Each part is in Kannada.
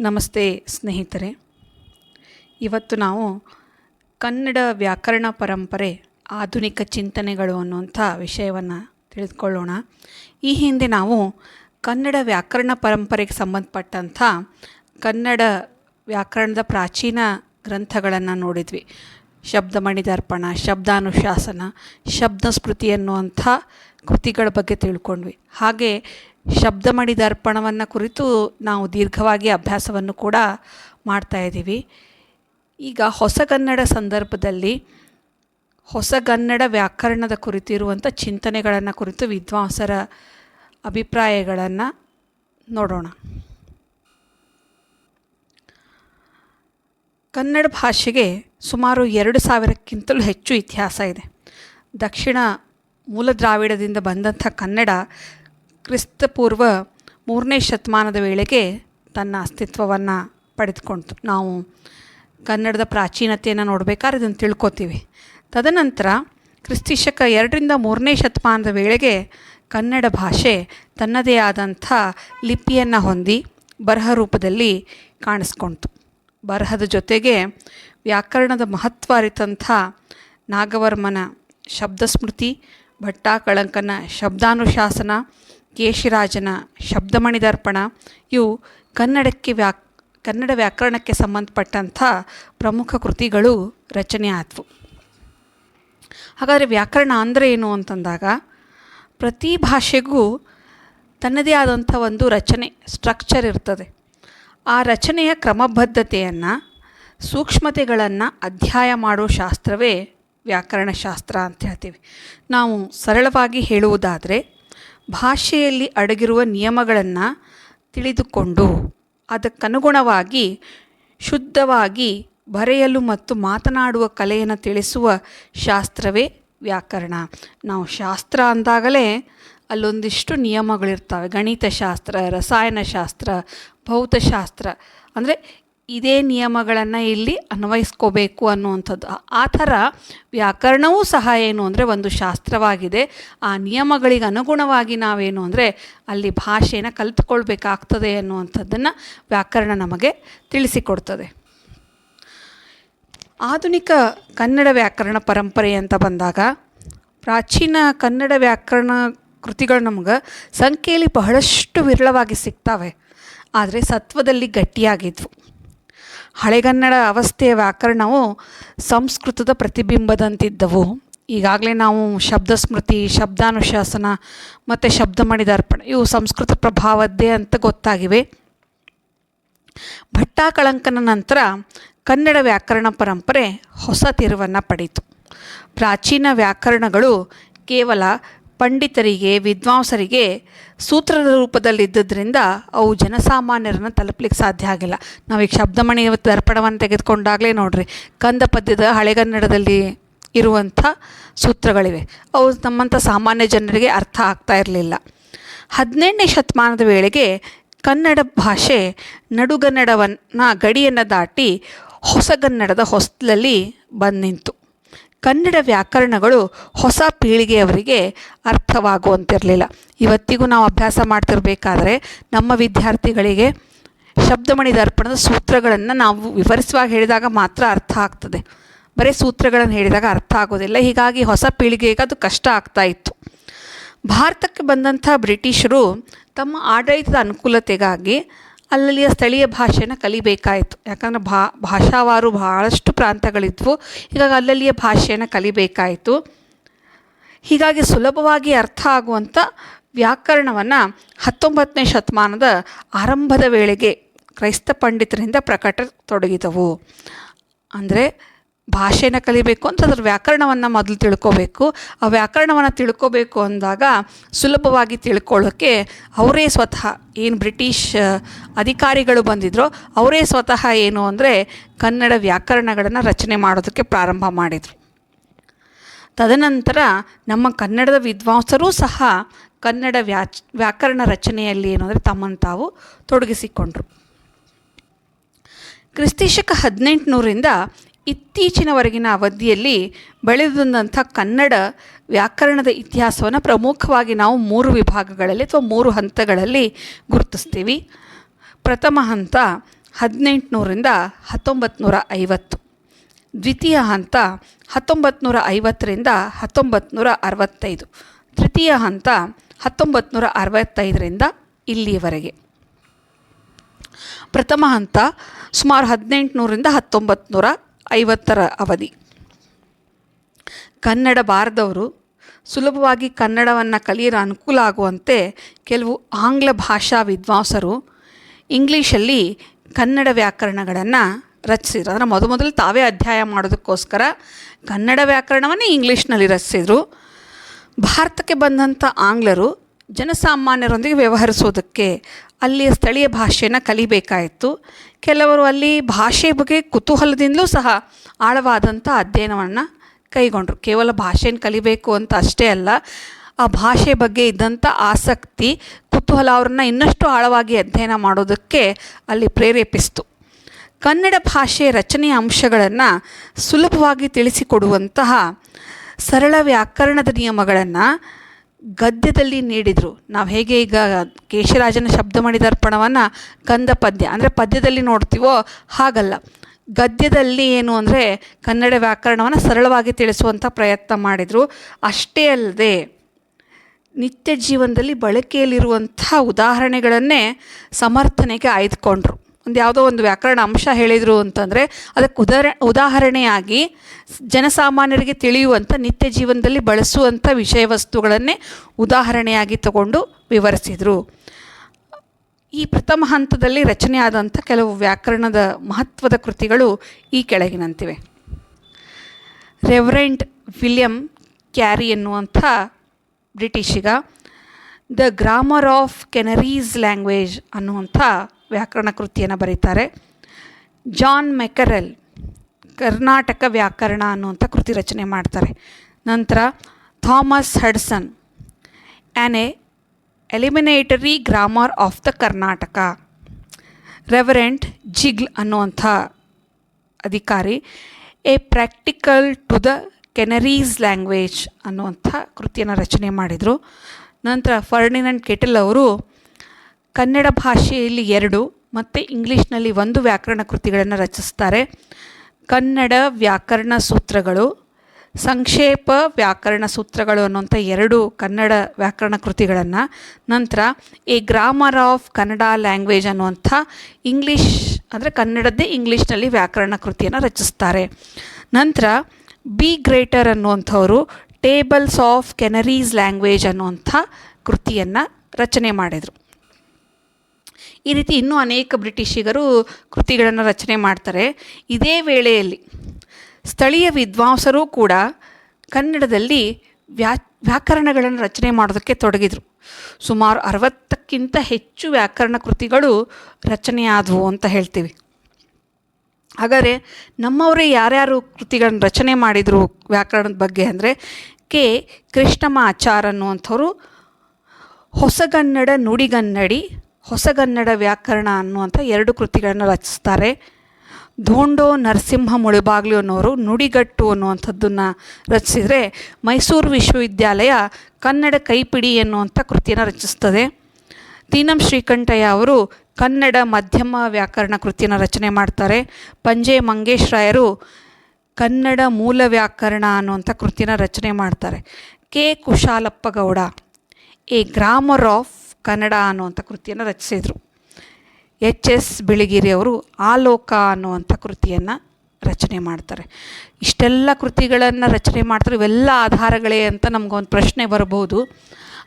ನಮಸ್ತೆ ಸ್ನೇಹಿತರೆ. ಇವತ್ತು ನಾವು ಕನ್ನಡ ವ್ಯಾಕರಣ ಪರಂಪರೆ, ಆಧುನಿಕ ಚಿಂತನೆಗಳು ಅನ್ನುವಂಥ ವಿಷಯವನ್ನು ತಿಳಿದುಕೊಳ್ಳೋಣ. ಈ ಹಿಂದೆ ನಾವು ಕನ್ನಡ ವ್ಯಾಕರಣ ಪರಂಪರೆಗೆ ಸಂಬಂಧಪಟ್ಟಂಥ ಕನ್ನಡ ವ್ಯಾಕರಣದ ಪ್ರಾಚೀನ ಗ್ರಂಥಗಳನ್ನು ನೋಡಿದ್ವಿ. ಶಬ್ದಮಣಿ ದರ್ಪಣ ಶಬ್ದಾನುಶಾಸನ ಶಬ್ದ ಸ್ಮೃತಿ ಅನ್ನುವಂಥ ಕೃತಿಗಳ ಬಗ್ಗೆ ತಿಳ್ಕೊಂಡ್ವಿ. ಹಾಗೆ ಶಬ್ದಮಣಿ ದರ್ಪಣವನ್ನು ಕುರಿತು ನಾವು ದೀರ್ಘವಾಗಿ ಅಭ್ಯಾಸವನ್ನು ಕೂಡ ಮಾಡ್ತಾ ಇದ್ದೀವಿ. ಈಗ ಹೊಸಗನ್ನಡ ಸಂದರ್ಭದಲ್ಲಿ ಹೊಸಗನ್ನಡ ವ್ಯಾಕರಣದ ಕುರಿತಿರುವಂಥ ಚಿಂತನೆಗಳನ್ನು ಕುರಿತು ವಿದ್ವಾಂಸರ ಅಭಿಪ್ರಾಯಗಳನ್ನು ನೋಡೋಣ. ಕನ್ನಡ ಭಾಷೆಗೆ ಸುಮಾರು ಎರಡು ಸಾವಿರಕ್ಕಿಂತಲೂ ಹೆಚ್ಚು ಇತಿಹಾಸ ಇದೆ. ದಕ್ಷಿಣ ಮೂಲ ದ್ರಾವಿಡದಿಂದ ಬಂದಂಥ ಕನ್ನಡ ಕ್ರಿಸ್ತಪೂರ್ವ ಮೂರನೇ ಶತಮಾನದ ವೇಳೆಗೆ ತನ್ನ ಅಸ್ತಿತ್ವವನ್ನು ಪಡೆದುಕೊಳ್ತು ನಾವು ಕನ್ನಡದ ಪ್ರಾಚೀನತೆಯನ್ನು ನೋಡಬೇಕಾದ್ರೆ ಇದನ್ನು ತಿಳ್ಕೊತೀವಿ. ತದನಂತರ ಕ್ರಿಸ್ತಿಶಕ ಎರಡರಿಂದ ಮೂರನೇ ಶತಮಾನದ ವೇಳೆಗೆ ಕನ್ನಡ ಭಾಷೆ ತನ್ನದೇ ಆದಂಥ ಲಿಪಿಯನ್ನು ಹೊಂದಿ ಬರಹ ರೂಪದಲ್ಲಿ ಕಾಣಿಸ್ಕೊಳ್ತು ಬರಹದ ಜೊತೆಗೆ ವ್ಯಾಕರಣದ ಮಹತ್ವ ಅರಿತಂಥ ನಾಗವರ್ಮನ ಶಬ್ದಸ್ಮೃತಿ, ಭಟ್ಟಾಕಳಂಕನ ಶಬ್ದಾನುಶಾಸನ ಕೇಶಿರಾಜನ ಶಬ್ದಮಣಿ ದರ್ಪಣ ಇವು ಕನ್ನಡಕ್ಕೆ ವ್ಯಾಕ್, ಕನ್ನಡ ವ್ಯಾಕರಣಕ್ಕೆ ಸಂಬಂಧಪಟ್ಟಂಥ ಪ್ರಮುಖ ಕೃತಿಗಳು ರಚನೆ ಆದವು. ಹಾಗಾದರೆ ವ್ಯಾಕರಣ ಅಂದರೆ ಏನು ಅಂತಂದಾಗ, ಪ್ರತಿ ಭಾಷೆಗೂ ತನ್ನದೇ ಆದಂಥ ಒಂದು ರಚನೆ ಸ್ಟ್ರಕ್ಚರ್ ಇರ್ತದೆ. ಆ ರಚನೆಯ ಕ್ರಮಬದ್ಧತೆಯನ್ನು, ಸೂಕ್ಷ್ಮತೆಗಳನ್ನು ಅಧ್ಯಯ ಮಾಡೋ ಶಾಸ್ತ್ರವೇ ವ್ಯಾಕರಣ ಶಾಸ್ತ್ರ ಅಂತ ಹೇಳ್ತೀವಿ. ನಾವು ಸರಳವಾಗಿ ಹೇಳುವುದಾದರೆ ಭಾಷೆಯಲ್ಲಿ ಅಡಗಿರುವ ನಿಯಮಗಳನ್ನು ತಿಳಿದುಕೊಂಡು ಅದಕ್ಕನುಗುಣವಾಗಿ ಶುದ್ಧವಾಗಿ ಬರೆಯಲು ಮತ್ತು ಮಾತನಾಡುವ ಕಲೆಯನ್ನು ತಿಳಿಸುವ ಶಾಸ್ತ್ರವೇ ವ್ಯಾಕರಣ. ನಾವು ಶಾಸ್ತ್ರ ಅಂದಾಗಲೇ ಅಲ್ಲೊಂದಿಷ್ಟು ನಿಯಮಗಳಿರ್ತವೆ. ಗಣಿತಶಾಸ್ತ್ರ, ರಸಾಯನಶಾಸ್ತ್ರ, ಭೌತಶಾಸ್ತ್ರ. ಅಂದರೆ ಇದೇ ನಿಯಮಗಳನ್ನು ಇಲ್ಲಿ ಅನ್ವಯಿಸ್ಕೋಬೇಕು ಅನ್ನುವಂಥದ್ದು. ಆ ಥರ ವ್ಯಾಕರಣವೂ ಸಹ ಏನು ಅಂದರೆ ಒಂದು ಶಾಸ್ತ್ರವಾಗಿದೆ. ಆ ನಿಯಮಗಳಿಗೆ ಅನುಗುಣವಾಗಿ ನಾವೇನು ಅಂದರೆ ಅಲ್ಲಿ ಭಾಷೆನ ಕಲಿತ್ಕೊಳ್ಬೇಕಾಗ್ತದೆ ಅನ್ನುವಂಥದ್ದನ್ನು ವ್ಯಾಕರಣ ನಮಗೆ ತಿಳಿಸಿಕೊಡ್ತದೆ. ಆಧುನಿಕ ಕನ್ನಡ ವ್ಯಾಕರಣ ಪರಂಪರೆ ಅಂತ ಬಂದಾಗ ಪ್ರಾಚೀನ ಕನ್ನಡ ವ್ಯಾಕರಣ ಕೃತಿಗಳು ನಮ್ಗೆ ಸಂಖ್ಯೆಯಲ್ಲಿ ಬಹಳಷ್ಟು ವಿರಳವಾಗಿ ಸಿಗ್ತವೆ. ಆದರೆ ಸತ್ವದಲ್ಲಿ ಗಟ್ಟಿಯಾಗಿದ್ವು. ಹಳೆಗನ್ನಡ ಅವಸ್ಥೆಯ ವ್ಯಾಕರಣವು ಸಂಸ್ಕೃತದ ಪ್ರತಿಬಿಂಬದಂತಿದ್ದವು. ಈಗಾಗಲೇ ನಾವು ಶಬ್ದ ಸ್ಮೃತಿ ಶಬ್ದಾನುಶಾಸನ ಮತ್ತು ಶಬ್ದಮಣಿ ದರ್ಪಣ ಇವು ಸಂಸ್ಕೃತ ಪ್ರಭಾವದ್ದೇ ಅಂತ ಗೊತ್ತಾಗಿವೆ. ಭಟ್ಟಾಕಳಂಕನ ನಂತರ ಕನ್ನಡ ವ್ಯಾಕರಣ ಪರಂಪರೆ ಹೊಸ ತಿರುವನ್ನು ಪಡೆಯಿತು. ಪ್ರಾಚೀನ ವ್ಯಾಕರಣಗಳು ಕೇವಲ ಪಂಡಿತರಿಗೆ, ವಿದ್ವಾಂಸರಿಗೆ ಸೂತ್ರದ ರೂಪದಲ್ಲಿದ್ದರಿಂದ ಅವು ಜನಸಾಮಾನ್ಯರನ್ನು ತಲುಪಲಿಕ್ಕೆ ಸಾಧ್ಯ ಆಗಿಲ್ಲ. ನಾವು ಈಗ ಶಬ್ದಮಣಿ ದರ್ಪಣವನ್ನು ತೆಗೆದುಕೊಂಡಾಗಲೇ ನೋಡ್ರಿ. ಕಂದ ಪದ್ಯದ ಹಳೆಗನ್ನಡದಲ್ಲಿ ಇರುವಂಥ ಸೂತ್ರಗಳಿವೆ. ಅವು ನಮ್ಮಂಥ ಸಾಮಾನ್ಯ ಜನರಿಗೆ ಅರ್ಥ ಆಗ್ತಾ ಇರಲಿಲ್ಲ. ಹದಿನೆಂಟನೇ ಶತಮಾನದ ವೇಳೆಗೆ ಕನ್ನಡ ಭಾಷೆ ನಡುಗನ್ನಡವನ್ನು ಗಡಿಯನ್ನು ದಾಟಿ ಹೊಸಗನ್ನಡದ ಹೊಸ್ಲಲ್ಲಿ ಬಂದು ನಿಂತು ಕನ್ನಡ ವ್ಯಾಕರಣಗಳು ಹೊಸ ಪೀಳಿಗೆಯವರಿಗೆ ಅರ್ಥವಾಗುವಂತಿರಲಿಲ್ಲ. ಇವತ್ತಿಗೂ ನಾವು ಅಭ್ಯಾಸ ಮಾಡ್ತಿರಬೇಕಾದ್ರೆ ನಮ್ಮ ವಿದ್ಯಾರ್ಥಿಗಳಿಗೆ ಶಬ್ದಮಣಿ ದರ್ಪಣದ ಸೂತ್ರಗಳನ್ನು ನಾವು ವಿವರಿಸುವಾಗ ಹೇಳಿದಾಗ ಮಾತ್ರ ಅರ್ಥ ಆಗ್ತದೆ. ಬರೀ ಸೂತ್ರಗಳನ್ನು ಹೇಳಿದಾಗ ಅರ್ಥ ಆಗೋದಿಲ್ಲ. ಹೀಗಾಗಿ ಹೊಸ ಪೀಳಿಗೆಗೆ ಅದು ಕಷ್ಟ ಆಗ್ತಾ ಇತ್ತು. ಭಾರತಕ್ಕೆ ಬಂದಂಥ ಬ್ರಿಟಿಷರು ತಮ್ಮ ಆಡಳಿತದ ಅನುಕೂಲತೆಗಾಗಿ ಅಲ್ಲಲ್ಲಿಯ ಸ್ಥಳೀಯ ಭಾಷೆನ ಕಲಿಬೇಕಾಯಿತು. ಯಾಕಂದರೆ ಭಾ, ಭಾಷಾವಾರು ಭಾಳಷ್ಟು ಪ್ರಾಂತಗಳಿದ್ವು. ಹೀಗಾಗಿ ಅಲ್ಲಲ್ಲಿಯ ಭಾಷೆಯನ್ನು ಕಲಿಬೇಕಾಯಿತು. ಹೀಗಾಗಿ ಸುಲಭವಾಗಿ ಅರ್ಥ ಆಗುವಂಥ ವ್ಯಾಕರಣವನ್ನು ಹತ್ತೊಂಬತ್ತನೇ ಶತಮಾನದ ಆರಂಭದ ವೇಳೆಗೆ ಕ್ರೈಸ್ತ ಪಂಡಿತರಿಂದ ಪ್ರಕಟ ತೊಡಗಿದವು. ಅಂದರೆ ಭಾಷೆನ ಕಲಿಬೇಕು ಅಂತ ಅದರ ವ್ಯಾಕರಣವನ್ನು ಮೊದಲು ತಿಳ್ಕೋಬೇಕು. ಆ ವ್ಯಾಕರಣವನ್ನು ತಿಳ್ಕೋಬೇಕು ಅಂದಾಗ ಸುಲಭವಾಗಿ ತಿಳ್ಕೊಳ್ಳೋಕ್ಕೆ ಅವರೇ ಸ್ವತಃ ಏನು ಬ್ರಿಟಿಷ್ ಅಧಿಕಾರಿಗಳು ಬಂದಿದ್ರೋ ಅವರೇ ಸ್ವತಃ ಏನು ಅಂದರೆ ಕನ್ನಡ ವ್ಯಾಕರಣಗಳನ್ನು ರಚನೆ ಮಾಡೋದಕ್ಕೆ ಪ್ರಾರಂಭ ಮಾಡಿದರು. ತದನಂತರ ನಮ್ಮ ಕನ್ನಡದ ವಿದ್ವಾಂಸರೂ ಸಹ ಕನ್ನಡ ವ್ಯಾಚ್ ವ್ಯಾಕರಣ ರಚನೆಯಲ್ಲಿ ಏನು ಅಂದರೆ ತಮ್ಮನ್ನು ತಾವು ತೊಡಗಿಸಿಕೊಂಡರು. ಕ್ರಿಸ್ತಿಶಕ ಹದಿನೆಂಟುನೂರಿಂದ ಇತ್ತೀಚಿನವರೆಗಿನ ಅವಧಿಯಲ್ಲಿ ಬೆಳೆದಂಥ ಕನ್ನಡ ವ್ಯಾಕರಣದ ಇತಿಹಾಸವನ್ನು ಪ್ರಮುಖವಾಗಿ ನಾವು ಮೂರು ವಿಭಾಗಗಳಲ್ಲಿ ಅಥವಾ ಮೂರು ಹಂತಗಳಲ್ಲಿ ಗುರುತಿಸ್ತೀವಿ. ಪ್ರಥಮ ಹಂತ ಹದಿನೆಂಟುನೂರಿಂದ ಹತ್ತೊಂಬತ್ತು ನೂರ ಐವತ್ತು. ದ್ವಿತೀಯ ಹಂತ ಹತ್ತೊಂಬತ್ತು ನೂರ ಐವತ್ತರಿಂದ ಹತ್ತೊಂಬತ್ತು ನೂರ ಅರವತ್ತೈದು. ತೃತೀಯ ಹಂತ ಹತ್ತೊಂಬತ್ತು ನೂರ ಅರವತ್ತೈದರಿಂದ ಇಲ್ಲಿಯವರೆಗೆ. ಪ್ರಥಮ ಹಂತ ಸುಮಾರು ಹದಿನೆಂಟುನೂರಿಂದ ಹತ್ತೊಂಬತ್ತು ನೂರ ಐವತ್ತರ ಅವಧಿ. ಕನ್ನಡ ಬಾರದವರು ಸುಲಭವಾಗಿ ಕನ್ನಡವನ್ನು ಕಲಿಯಲು ಅನುಕೂಲ ಆಗುವಂತೆ ಕೆಲವು ಆಂಗ್ಲ ಭಾಷಾ ವಿದ್ವಾಂಸರು ಇಂಗ್ಲೀಷಲ್ಲಿ ಕನ್ನಡ ವ್ಯಾಕರಣಗಳನ್ನು ರಚಿಸಿದ್ರು. ಅಂದರೆ ಮೊದಮೊದಲು ತಾವೇ ಅಧ್ಯಾಯ ಮಾಡೋದಕ್ಕೋಸ್ಕರ ಕನ್ನಡ ವ್ಯಾಕರಣವನ್ನೇ ಇಂಗ್ಲೀಷ್ನಲ್ಲಿ ರಚಿಸಿದರು. ಭಾರತಕ್ಕೆ ಬಂದಂಥ ಆಂಗ್ಲರು ಜನಸಾಮಾನ್ಯರೊಂದಿಗೆ ವ್ಯವಹರಿಸೋದಕ್ಕೆ ಅಲ್ಲಿಯ ಸ್ಥಳೀಯ ಭಾಷೆಯನ್ನು ಕಲಿಬೇಕಾಯಿತು. ಕೆಲವರು ಅಲ್ಲಿ ಭಾಷೆ ಬಗ್ಗೆ ಕುತೂಹಲದಿಂದಲೂ ಸಹ ಆಳವಾದಂಥ ಅಧ್ಯಯನವನ್ನು ಕೈಗೊಂಡರು. ಕೇವಲ ಭಾಷೆನ ಕಲಿಬೇಕು ಅಂತ ಅಷ್ಟೇ ಅಲ್ಲ, ಆ ಭಾಷೆ ಬಗ್ಗೆ ಇದ್ದಂಥ ಆಸಕ್ತಿ, ಕುತೂಹಲ ಅವ್ರನ್ನ ಇನ್ನಷ್ಟು ಆಳವಾಗಿ ಅಧ್ಯಯನ ಮಾಡೋದಕ್ಕೆ ಅಲ್ಲಿ ಪ್ರೇರೇಪಿಸ್ತು. ಕನ್ನಡ ಭಾಷೆ ರಚನೆಯ ಅಂಶಗಳನ್ನು ಸುಲಭವಾಗಿ ತಿಳಿಸಿಕೊಡುವಂತಹ ಸರಳ ವ್ಯಾಕರಣದ ನಿಯಮಗಳನ್ನು ಗದ್ಯದಲ್ಲಿ ನೀಡಿದರು. ನಾವು ಹೇಗೆ ಈಗ ಕೇಶರಾಜನ ಶಬ್ದಮಣಿದರ್ಪಣವನ್ನು ಕಂದ ಪದ್ಯ, ಅಂದರೆ ಪದ್ಯದಲ್ಲಿ ನೋಡ್ತೀವೋ ಹಾಗಲ್ಲ. ಗದ್ಯದಲ್ಲಿ ಏನು ಅಂದರೆ ಕನ್ನಡ ವ್ಯಾಕರಣವನ್ನು ಸರಳವಾಗಿ ತಿಳಿಸುವಂಥ ಪ್ರಯತ್ನ ಮಾಡಿದರು. ಅಷ್ಟೇ ಅಲ್ಲದೆ ನಿತ್ಯ ಜೀವನದಲ್ಲಿ ಬಳಕೆಯಲ್ಲಿರುವಂಥ ಉದಾಹರಣೆಗಳನ್ನೇ ಸಮರ್ಥನೆಗೆ ಆಯ್ದುಕೊಂಡ್ರು. ಒಂದು ಯಾವುದೋ ಒಂದು ವ್ಯಾಕರಣ ಅಂಶ ಹೇಳಿದರು ಅಂತಂದರೆ ಅದಕ್ಕೆ ಉದಾಹರ ಉದಾಹರಣೆಯಾಗಿ ಜನಸಾಮಾನ್ಯರಿಗೆ ತಿಳಿಯುವಂಥ ನಿತ್ಯ ಜೀವನದಲ್ಲಿ ಬಳಸುವಂಥ ವಿಷಯ ವಸ್ತುಗಳನ್ನೇ ಉದಾಹರಣೆಯಾಗಿ ತಗೊಂಡು ವಿವರಿಸಿದರು. ಈ ಪ್ರಥಮ ಹಂತದಲ್ಲಿ ರಚನೆಯಾದಂಥ ಕೆಲವು ವ್ಯಾಕರಣದ ಮಹತ್ವದ ಕೃತಿಗಳು ಈ ಕೆಳಗಿನಂತಿವೆ. ರೆವರೆಂಟ್ ವಿಲಿಯಂ ಕ್ಯಾರಿ ಎನ್ನುವಂಥ ಬ್ರಿಟಿಷಿಗ, the grammar of Canarese language ಅನ್ನುವಂಥ ವ್ಯಾಕರಣ ಕೃತಿಯನ್ನು ಬರೀತಾರೆ. ಜಾನ್ ಮೆಕರೆಲ್ ಕರ್ನಾಟಕ ವ್ಯಾಕರಣ ಅನ್ನುವಂಥ ಕೃತಿ ರಚನೆ ಮಾಡ್ತಾರೆ. ನಂತರ Thomas Hodson an a elementary grammar of the Karnataka reverend Ziegler ಅನ್ನುವಂಥ ಅಧಿಕಾರಿ a practical to the Canarese language ಅನ್ನುವಂಥ ಕೃತಿಯನ್ನು ರಚನೆ ಮಾಡಿದರು. ನಂತರ ಫರ್ಡಿನಂಡ್ ಕೆಟಲ್ ಅವರು ಕನ್ನಡ ಭಾಷೆಯಲ್ಲಿ ಎರಡು, ಮತ್ತು ಇಂಗ್ಲೀಷ್ನಲ್ಲಿ ಒಂದು ವ್ಯಾಕರಣ ಕೃತಿಗಳನ್ನು ರಚಿಸ್ತಾರೆ. ಕನ್ನಡ ವ್ಯಾಕರಣ ಸೂತ್ರಗಳು, ಸಂಕ್ಷೇಪ ವ್ಯಾಕರಣ ಸೂತ್ರಗಳು ಅನ್ನುವಂಥ ಎರಡು ಕನ್ನಡ ವ್ಯಾಕರಣ ಕೃತಿಗಳನ್ನು, ನಂತರ a grammar of Kannada language ಅನ್ನುವಂಥ ಇಂಗ್ಲೀಷ್, ಅಂದರೆ ಕನ್ನಡದ್ದೇ ಇಂಗ್ಲೀಷ್ನಲ್ಲಿ ವ್ಯಾಕರಣ ಕೃತಿಯನ್ನು ರಚಿಸ್ತಾರೆ. ನಂತರ ಬಿ ಗ್ರೇಟರ್ ಅನ್ನುವಂಥವರು ಟೇಬಲ್ಸ್ ಆಫ್ ಕೆನರೀಸ್ ಲ್ಯಾಂಗ್ವೇಜ್ ಅನ್ನುವಂಥ ಕೃತಿಯನ್ನು ರಚನೆ ಮಾಡಿದರು. ಈ ರೀತಿ ಇನ್ನೂ ಅನೇಕ ಬ್ರಿಟಿಷಿಗರು ಕೃತಿಗಳನ್ನು ರಚನೆ ಮಾಡ್ತಾರೆ. ಇದೇ ವೇಳೆಯಲ್ಲಿ ಸ್ಥಳೀಯ ವಿದ್ವಾಂಸರು ಕೂಡ ಕನ್ನಡದಲ್ಲಿ ವ್ಯಾ, ವ್ಯಾಕರಣಗಳನ್ನು ರಚನೆ ಮಾಡೋದಕ್ಕೆ ತೊಡಗಿದರು. ಸುಮಾರು ಅರವತ್ತಕ್ಕಿಂತ ಹೆಚ್ಚು ವ್ಯಾಕರಣ ಕೃತಿಗಳು ರಚನೆಯಾದವು ಅಂತ ಹೇಳ್ತೀವಿ. ಹಾಗಾದರೆ ನಮ್ಮವರೇ ಯಾರ್ಯಾರು ಕೃತಿಗಳನ್ನು ರಚನೆ ಮಾಡಿದರು ವ್ಯಾಕರಣದ ಬಗ್ಗೆ ಅಂದರೆ ಕೆ. ಕೃಷ್ಣಮ್ಮ ಆಚಾರ್ ಅನ್ನುವಂಥವರು ಹೊಸಗನ್ನಡ ನುಡಿಗನ್ನಡಿ ಹೊಸಗನ್ನಡ ವ್ಯಾಕರಣ ಅನ್ನುವಂಥ ಎರಡು ಕೃತಿಗಳನ್ನು ರಚಿಸ್ತಾರೆ. ಧೋಂಡೋ ನರಸಿಂಹ ಮುಳುಬಾಗ್ಲು ಅನ್ನೋರು ನುಡಿಗಟ್ಟು ಅನ್ನುವಂಥದ್ದನ್ನು ರಚಿಸಿದರೆ ಮೈಸೂರು ವಿಶ್ವವಿದ್ಯಾಲಯ ಕನ್ನಡ ಕೈಪಿಡಿ ಎನ್ನುವಂಥ ಕೃತಿಯನ್ನು ರಚಿಸ್ತದೆ. ತೀನಂ ಶ್ರೀಕಂಠಯ್ಯ ಅವರು ಕನ್ನಡ ಮಧ್ಯಮ ವ್ಯಾಕರಣ ಕೃತಿಯನ್ನು ರಚನೆ ಮಾಡ್ತಾರೆ. ಪಂಜೆ ಮಂಗೇಶ್ ರಾಯರು ಕನ್ನಡ ಮೂಲ ವ್ಯಾಕರಣ ಅನ್ನುವಂಥ ಕೃತಿಯನ್ನು ರಚನೆ ಮಾಡ್ತಾರೆ. K Kushalappa Gowda, a grammar of Kannada ಅನ್ನುವಂಥ ಕೃತಿಯನ್ನು ರಚಿಸಿದರು. ಎಚ್ ಎಸ್ ಬಿಳಿಗಿರಿ ಅವರು ಆಲೋಕ ಅನ್ನುವಂಥ ಕೃತಿಯನ್ನು ರಚನೆ ಮಾಡ್ತಾರೆ. ಇಷ್ಟೆಲ್ಲ ಕೃತಿಗಳನ್ನು ರಚನೆ ಮಾಡ್ತಾರೆ, ಇವೆಲ್ಲ ಆಧಾರಗಳೇ ಅಂತ ನಮಗೊಂದು ಪ್ರಶ್ನೆ ಬರಬಹುದು.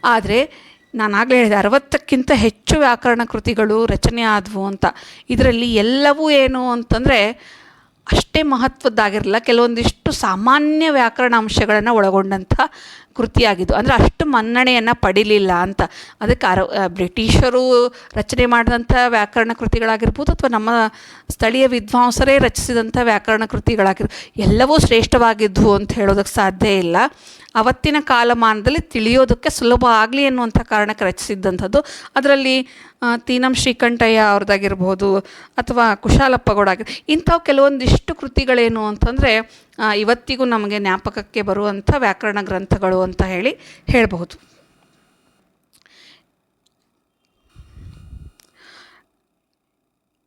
ಆದರೆ ನಾನು ಆಗಲೇ ಹೇಳಿದೆ, ಅರವತ್ತಕ್ಕಿಂತ ಹೆಚ್ಚು ವ್ಯಾಕರಣ ಕೃತಿಗಳು ರಚನೆ ಆದವು ಅಂತ. ಇದರಲ್ಲಿ ಎಲ್ಲವೂ ಏನು ಅಂತಂದರೆ ಅಷ್ಟೇ ಮಹತ್ವದ್ದಾಗಿರಲಿಲ್ಲ ಕೆಲವೊಂದಿಷ್ಟು ಸಾಮಾನ್ಯ ವ್ಯಾಕರಣ ಅಂಶಗಳನ್ನು ಒಳಗೊಂಡಂಥ ಕೃತಿಯಾಗಿದ್ದು. ಅಂದರೆ ಅಷ್ಟು ಮನ್ನಣೆಯನ್ನು ಪಡಿಲಿಲ್ಲ ಅಂತ. ಅದಕ್ಕೆ ಅರ ಬ್ರಿಟಿಷರು ರಚನೆ ಮಾಡಿದಂಥ ವ್ಯಾಕರಣ ಕೃತಿಗಳಾಗಿರ್ಬೋದು ಅಥವಾ ನಮ್ಮ ಸ್ಥಳೀಯ ವಿದ್ವಾಂಸರೇ ರಚಿಸಿದಂಥ ವ್ಯಾಕರಣ ಕೃತಿಗಳಾಗಿರ್ಬೋದು ಎಲ್ಲವೂ ಶ್ರೇಷ್ಠವಾಗಿದ್ವು ಅಂತ ಹೇಳೋದಕ್ಕೆ ಸಾಧ್ಯ ಇಲ್ಲ. ಅವತ್ತಿನ ಕಾಲಮಾನದಲ್ಲಿ ತಿಳಿಯೋದಕ್ಕೆ ಸುಲಭ ಆಗಲಿ ಅನ್ನುವಂಥ ಕಾರಣಕ್ಕೆ ರಚಿಸಿದ್ದಂಥದ್ದು. ಅದರಲ್ಲಿ ತೀನಂ ಶ್ರೀಕಂಠಯ್ಯ ಅವ್ರದ್ದಾಗಿರ್ಬೋದು, ಅಥವಾ ಕುಶಾಲಪ್ಪ ಗೌಡ ಇಂಥವು ಕೆಲವೊಂದಿಷ್ಟು ಕೃತಿಗಳೇನು ಅಂತಂದರೆ ಇವತ್ತಿಗೂ ನಮಗೆ ಜ್ಞಾಪಕಕ್ಕೆ ಬರುವಂಥ ವ್ಯಾಕರಣ ಗ್ರಂಥಗಳು ಅಂತ ಹೇಳಿ ಹೇಳಬಹುದು.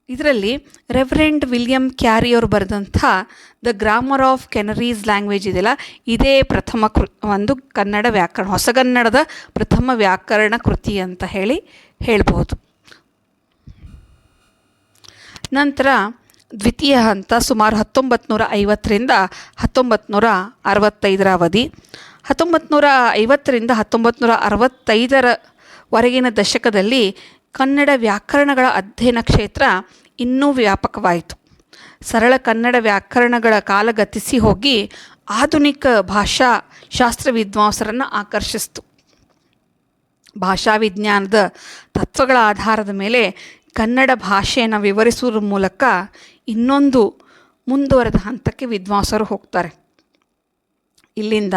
ಇದರಲ್ಲಿ ರೆವರೆಂಡ್ ವಿಲಿಯಂ ಕ್ಯಾರಿ ಅವರು ಬರೆದಂಥ the grammar of Canarese language ಇದೆಯಲ್ಲ? ಇದೇ ಪ್ರಥಮ ಕೃ ಒಂದು ಕನ್ನಡ ವ್ಯಾಕರಣ ಹೊಸಗನ್ನಡದ ಪ್ರಥಮ ವ್ಯಾಕರಣ ಕೃತಿ ಅಂತ ಹೇಳಿ ಹೇಳ್ಬೋದು. ನಂತರ ದ್ವಿತೀಯ ಹಂತ ಸುಮಾರು ಹತ್ತೊಂಬತ್ತು ನೂರ ಐವತ್ತರಿಂದ ಹತ್ತೊಂಬತ್ತು ನೂರ ಅರವತ್ತೈದರ ಅವಧಿ. ಹತ್ತೊಂಬತ್ತು ನೂರ ಐವತ್ತರಿಂದ ಹತ್ತೊಂಬತ್ತು ನೂರ ಅರವತ್ತೈದರವರೆಗಿನ ದಶಕದಲ್ಲಿ ಕನ್ನಡ ವ್ಯಾಕರಣಗಳ ಅಧ್ಯಯನ ಕ್ಷೇತ್ರ ಇನ್ನೂ ವ್ಯಾಪಕವಾಯಿತು. ಸರಳ ಕನ್ನಡ ವ್ಯಾಕರಣಗಳ ಕಾಲ ಗತಿಸಿ ಹೋಗಿ ಆಧುನಿಕ ಭಾಷಾ ಶಾಸ್ತ್ರ ವಿದ್ವಾಂಸರನ್ನು ಆಕರ್ಷಿಸಿತು. ಭಾಷಾ ವಿಜ್ಞಾನದ ತತ್ವಗಳ ಆಧಾರದ ಮೇಲೆ ಕನ್ನಡ ಭಾಷೆಯನ್ನು ವಿವರಿಸುವುದರ ಮೂಲಕ ಇನ್ನೊಂದು ಮುಂದುವರೆದ ಹಂತಕ್ಕೆ ವಿದ್ವಾಂಸರು ಹೋಗ್ತಾರೆ. ಇಲ್ಲಿಂದ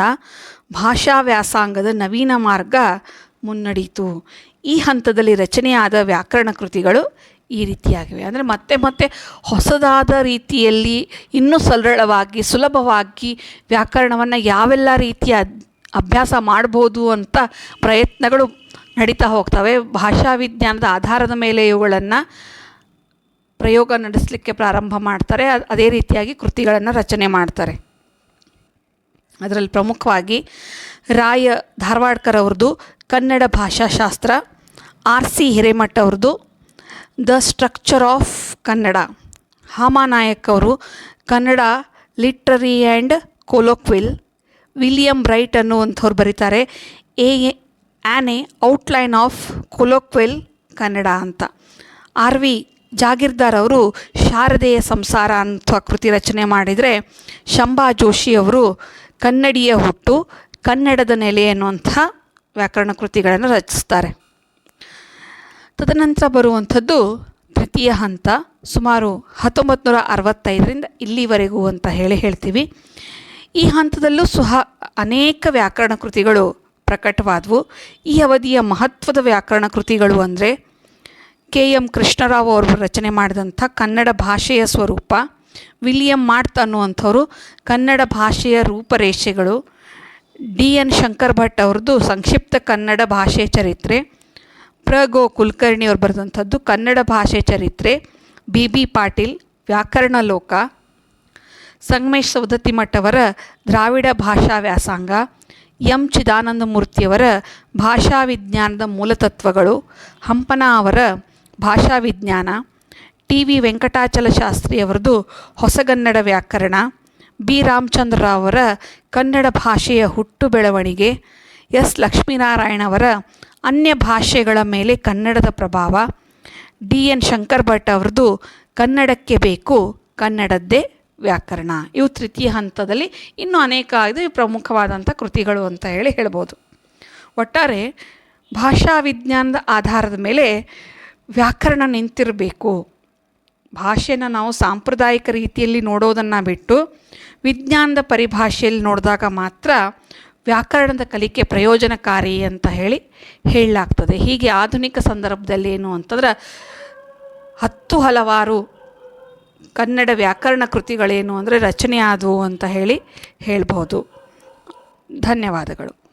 ಭಾಷಾ ವ್ಯಾಸಾಂಗದ ನವೀನ ಮಾರ್ಗ ಮುನ್ನಡೀತು ಈ ಹಂತದಲ್ಲಿ ರಚನೆಯಾದ ವ್ಯಾಕರಣ ಕೃತಿಗಳು ಈ ರೀತಿಯಾಗಿವೆ. ಅಂದರೆ ಮತ್ತೆ ಮತ್ತೆ ಹೊಸದಾದ ರೀತಿಯಲ್ಲಿ ಇನ್ನೂ ಸರಳವಾಗಿ, ಸುಲಭವಾಗಿ ವ್ಯಾಕರಣವನ್ನು ಯಾವೆಲ್ಲ ರೀತಿಯ ಅಭ್ಯಾಸ ಮಾಡ್ಬೋದು ಅಂತ ಪ್ರಯತ್ನಗಳು ನಡೀತಾ ಹೋಗ್ತವೆ. ಭಾಷಾ ವಿಜ್ಞಾನದ ಆಧಾರದ ಮೇಲೆ ಇವುಗಳನ್ನು ಪ್ರಯೋಗ ನಡೆಸಲಿಕ್ಕೆ ಪ್ರಾರಂಭ ಮಾಡ್ತಾರೆ. ಅದ್- ರೀತಿಯಾಗಿ ಕೃತಿಗಳನ್ನು ರಚನೆ ಮಾಡ್ತಾರೆ. ಅದರಲ್ಲಿ ಪ್ರಮುಖವಾಗಿ ರಾಯ ಧಾರವಾಡ್ಕರ್ ಅವ್ರದ್ದು ಕನ್ನಡ ಭಾಷಾಶಾಸ್ತ್ರ ಆರ್ ಸಿ ಹಿರೇಮಠ ಅವ್ರದ್ದು, the structure of Kannada. Hamanayak ಅವರು Kannada literary and colloquial, William Bright ಅನ್ನುವಂಥವ್ರು ಬರೀತಾರೆ. ಎ, ಆನೆ ಔಟ್ಲೈನ್ ಆಫ್ ಕೊಲೋಕ್ವೆಲ್ ಕನ್ನಡ ಅಂತ. ಆರ್ ವಿ ಜಾಗೀರ್ದಾರ್ ಅವರು ಶಾರದೆಯ ಸಂಸಾರ ಅಂತ ಕೃತಿ ರಚನೆ ಮಾಡಿದರೆ ಶಂಭಾ ಜೋಶಿ ಅವರು ಕನ್ನಡಿಯ ಹುಟ್ಟು, ಕನ್ನಡದ ನೆಲೆ ಅನ್ನುವಂಥ ವ್ಯಾಕರಣ ಕೃತಿಗಳನ್ನು ರಚಿಸ್ತಾರೆ. ತದನಂತರ ಬರುವಂಥದ್ದು ತೃತೀಯ ಹಂತ, ಸುಮಾರು ಹತ್ತೊಂಬತ್ತು ನೂರ ಅರವತ್ತೈದರಿಂದ ಇಲ್ಲಿವರೆಗೂ ಅಂತ ಹೇಳಿ ಹೇಳ್ತೀವಿ. ಈ ಹಂತದಲ್ಲೂ ಸಹ ಅನೇಕ ವ್ಯಾಕರಣ ಕೃತಿಗಳು ಪ್ರಕಟವಾದವು. ಈ ಅವಧಿಯ ಮಹತ್ವದ ವ್ಯಾಕರಣ ಕೃತಿಗಳು ಅಂದರೆ ಕೆ ಎಂ ಕೃಷ್ಣರಾವ್ ಅವರು ರಚನೆ ಮಾಡಿದಂಥ ಕನ್ನಡ ಭಾಷೆಯ ಸ್ವರೂಪ, ವಿಲಿಯಂ ಮಾರ್ತ್ ಅನ್ನುವಂಥವರು ಕನ್ನಡ ಭಾಷೆಯ ರೂಪರೇಷೆಗಳು, ಡಿ ಎನ್ ಶಂಕರ್ ಭಟ್ ಅವ್ರದ್ದು ಸಂಕ್ಷಿಪ್ತ ಕನ್ನಡ ಭಾಷೆ ಚರಿತ್ರೆ ಪ್ರ ಗೋ ಕುಲಕರ್ಣಿ ಅವ್ರು ಬರೆದಂಥದ್ದು ಕನ್ನಡ ಭಾಷೆ ಚರಿತ್ರೆ, ಬಿ ಬಿ ಪಾಟೀಲ್, ವ್ಯಾಕರಣ ಲೋಕ, ಸಂಗಮೇಶ್ ಸವದತ್ತಿಮಠ್ ಅವರ ದ್ರಾವಿಡ ಭಾಷಾ ವ್ಯಾಸಂಗ, ಎಂ ಚಿದಾನಂದ ಮೂರ್ತಿಯವರ ಭಾಷಾ ವಿಜ್ಞಾನದ ಮೂಲತತ್ವಗಳು, ಹಂಪನ ಅವರ ಭಾಷಾ ವಿಜ್ಞಾನ, ಟಿ ವಿ ವೆಂಕಟಾಚಲ ಶಾಸ್ತ್ರಿಯವರದು ಹೊಸಗನ್ನಡ ವ್ಯಾಕರಣ, ಬಿ ರಾಮಚಂದ್ರ ರಾವ್ ಅವರ ಕನ್ನಡ ಭಾಷೆಯ ಹುಟ್ಟು ಬೆಳವಣಿಗೆ, ಎಸ್ ಲಕ್ಷ್ಮೀನಾರಾಯಣ ಅವರ ಅನ್ಯ ಭಾಷೆಗಳ ಮೇಲೆ ಕನ್ನಡದ ಪ್ರಭಾವ. ಡಿ. ಎನ್. ಶಂಕರ್ ಭಟ್ ಅವ್ರದ್ದು ಕನ್ನಡಕ್ಕೆ ಬೇಕು, ಕನ್ನಡದ್ದೇ ವ್ಯಾಕರಣ. ಇವು ತೃತೀಯ ಹಂತದಲ್ಲಿ ಇನ್ನೂ ಅನೇಕ ಇದು ಪ್ರಮುಖವಾದಂಥ ಕೃತಿಗಳು ಅಂತ ಹೇಳಿ ಹೇಳ್ಬೋದು. ಒಟ್ಟಾರೆ ಭಾಷಾ ವಿಜ್ಞಾನದ ಆಧಾರದ ಮೇಲೆ ವ್ಯಾಕರಣ ನಿಂತಿರಬೇಕು. ಭಾಷೆನ ನಾವು ಸಾಂಪ್ರದಾಯಿಕ ರೀತಿಯಲ್ಲಿ ನೋಡೋದನ್ನು ಬಿಟ್ಟು ವಿಜ್ಞಾನದ ಪರಿಭಾಷೆಯಲ್ಲಿ ನೋಡಿದಾಗ ಮಾತ್ರ ವ್ಯಾಕರಣದ ಕಲಿಕೆ ಪ್ರಯೋಜನಕಾರಿ ಅಂತ ಹೇಳಿ ಹೇಳಲಾಗ್ತದೆ. ಹೀಗೆ ಆಧುನಿಕ ಸಂದರ್ಭದಲ್ಲಿ ಏನು ಅಂತಂದ್ರೆ ಹತ್ತು ಹಲವಾರು ಕನ್ನಡ ವ್ಯಾಕರಣ ಕೃತಿಗಳೇನು ಅಂದರೆ ರಚನೆ ಆದವು ಅಂತ ಹೇಳಿ ಹೇಳ್ಬೋದು. ಧನ್ಯವಾದಗಳು.